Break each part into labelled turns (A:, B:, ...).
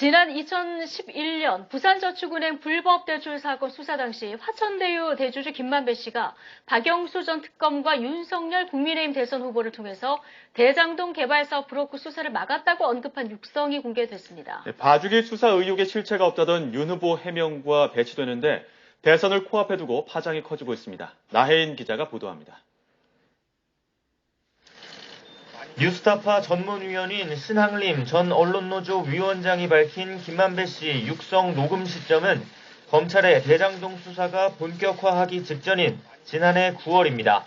A: 지난 2011년 부산저축은행 불법 대출 사건 수사 당시 화천대유 대주주 김만배 씨가 박영수 전 특검과 윤석열 국민의힘 대선 후보를 통해서 대장동 개발 사업 브로커 수사를 막았다고 언급한 육성이 공개됐습니다.
B: 네, 봐주기 수사 의혹에 실체가 없다던 윤 후보 해명과 배치되는데 대선을 코앞에 두고 파장이 커지고 있습니다. 나혜인 기자가 보도합니다.
C: 뉴스타파 전문위원인 신항림 전 언론노조 위원장이 밝힌 김만배 씨 육성 녹음 시점은 검찰의 대장동 수사가 본격화하기 직전인 지난해 9월입니다.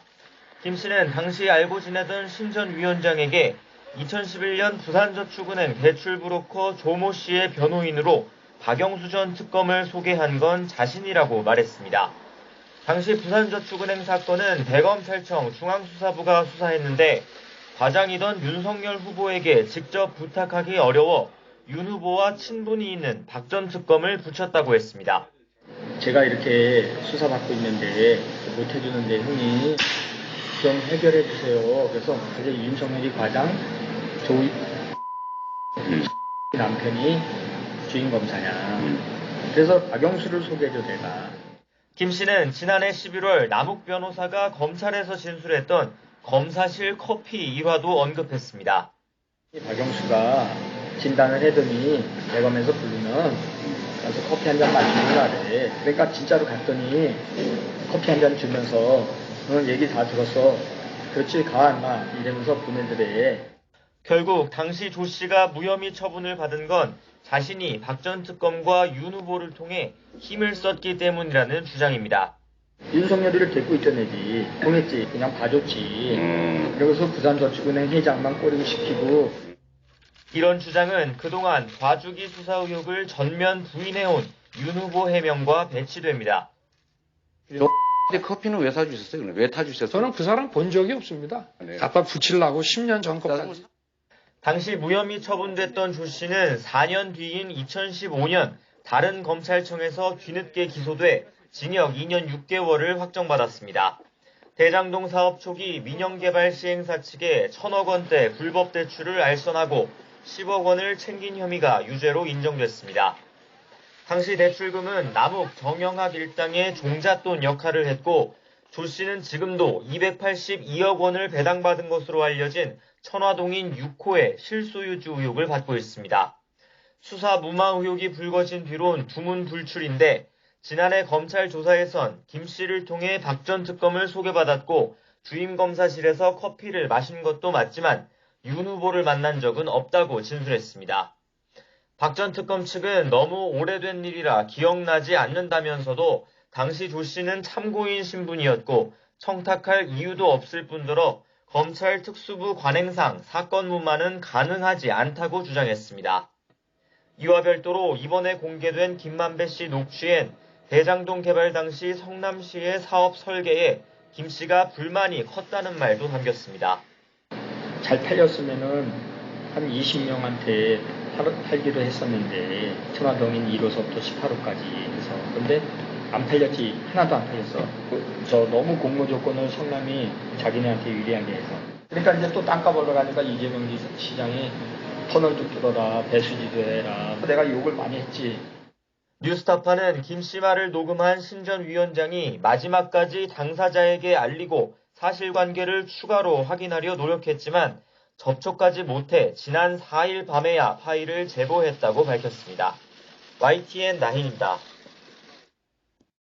C: 김 씨는 당시 알고 지내던 신 전 위원장에게 2011년 부산저축은행 대출 브로커 조모 씨의 변호인으로 박영수 전 특검을 소개한 건 자신이라고 말했습니다. 당시 부산저축은행 사건은 대검찰청 중앙수사부가 수사했는데 과장이던 윤석열 후보에게 직접 부탁하기 어려워 윤 후보와 친분이 있는 박 전 특검을 붙였다고 했습니다.
D: 제가 이렇게 수사받고 있는데 못해주는데 형이 좀 해결해 주세요. 그래서 그게 윤석열이 과장, 조이 남편이 주인 검사냐. 그래서 박영수를 소개해줘 내가.
C: 김 씨는 지난해 11월 남욱 변호사가 검찰에서 진술했던 검사실 커피 일화도 언급했습니다.
D: 박영수가 진단을 해더니 대검에서 부르면 가서 커피 한 잔 마시는 거래. 그러니까 진짜로 갔더니 커피 한 잔 주면서 너 얘기 다 들었어. 그렇지 가 인마 이러면서 보내더래.
C: 결국 당시 조 씨가 무혐의 처분을 받은 건 자신이 박 전 특검과 윤 후보를 통해 힘을 썼기 때문이라는 주장입니다.
D: 윤석열이를 데리고 있던 애지. 통했지. 그냥 봐줬지. 그러고서 부산저축은행 회장만 꼬리고 시키고
C: 이런 주장은 그동안 봐주기 수사 의혹을 전면 부인해온 윤 후보 해명과 배치됩니다.
E: 근데 커피는 왜 사주셨어요? 왜 타주셨어요?
F: 저는 그 사람 본 적이 없습니다.
E: 네.
F: 갖다 붙이려고 10년 전까지.
C: 당시 무혐의 처분됐던 조 씨는 4년 뒤인 2015년 다른 검찰청에서 뒤늦게 기소돼 징역 2년 6개월을 확정받았습니다. 대장동 사업 초기 민영개발 시행사 측에 천억 원대 불법 대출을 알선하고 10억 원을 챙긴 혐의가 유죄로 인정됐습니다. 당시 대출금은 남욱 정영학 일당의 종잣돈 역할을 했고 조 씨는 지금도 282억 원을 배당받은 것으로 알려진 천화동인 6호의 실소유주 의혹을 받고 있습니다. 수사 무마 의혹이 불거진 뒤론 두문불출인데 지난해 검찰 조사에선 김 씨를 통해 박 전 특검을 소개받았고 주임검사실에서 커피를 마신 것도 맞지만 윤 후보를 만난 적은 없다고 진술했습니다. 박 전 특검 측은 너무 오래된 일이라 기억나지 않는다면서도 당시 조 씨는 참고인 신분이었고 청탁할 이유도 없을 뿐더러 검찰 특수부 관행상 사건 무마는 가능하지 않다고 주장했습니다. 이와 별도로 이번에 공개된 김만배 씨 녹취엔 대장동 개발 당시 성남시의 사업 설계에 김 씨가 불만이 컸다는 말도 담겼습니다.
D: 잘 팔렸으면은 한 20명한테 팔, 기로 했었는데 천화동인 1호서부터 18호까지 해서. 근데 안 팔렸지. 하나도 안 팔렸어. 그, 저 너무 공모 조건을 성남이 자기네한테 유리하게 해서. 그러니까 이제 또 땅값 올라가니까 이재명 시장이 터널도 뚫어라 배수지도 해라. 내가 욕을 많이 했지
C: 뉴스타파는 김씨 말을 녹음한 신 전 위원장이 마지막까지 당사자에게 알리고 사실관계를 추가로 확인하려 노력했지만 접촉하지 못해 지난 4일 밤에야 파일을 제보했다고 밝혔습니다. YTN 나hin입니다.